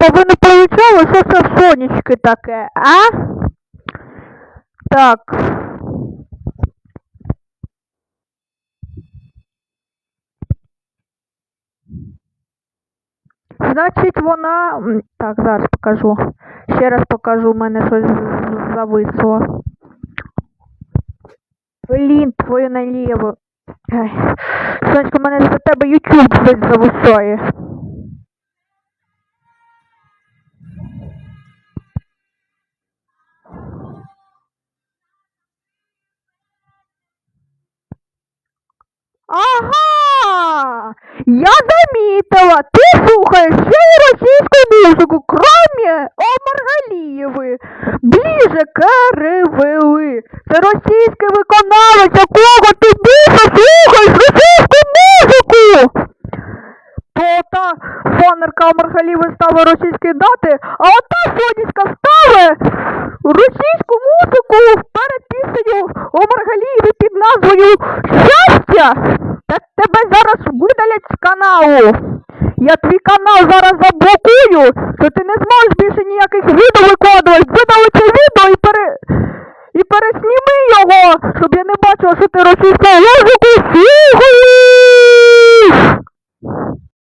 Стоп, ви не помічали, що це сонечки таке, а? Так. Значить, вона. Так, зараз покажу. Ще раз покажу, в мене щось зависло. Блін, твою наліво. Сонечко, в мене за тебе YouTube щось зависає. Ага! Я заметила, ты слухаешь всю российскую музыку, кроме О Маргалієви. Ближе к РВЛ. Це російський виконавець, якого ти більше слухаєш російську музику. То та фонерка Маргаліви ставить російські дати, а ота сонечка ставить російську музику перед піснею о під назвою тебе зараз видалять з каналу. Я твій канал зараз заблокую, що ти не зможеш більше ніяких відео викладувати. Видали це відео і пере... І пересніми його, щоб я не бачила, що ти російську музику слухаєш.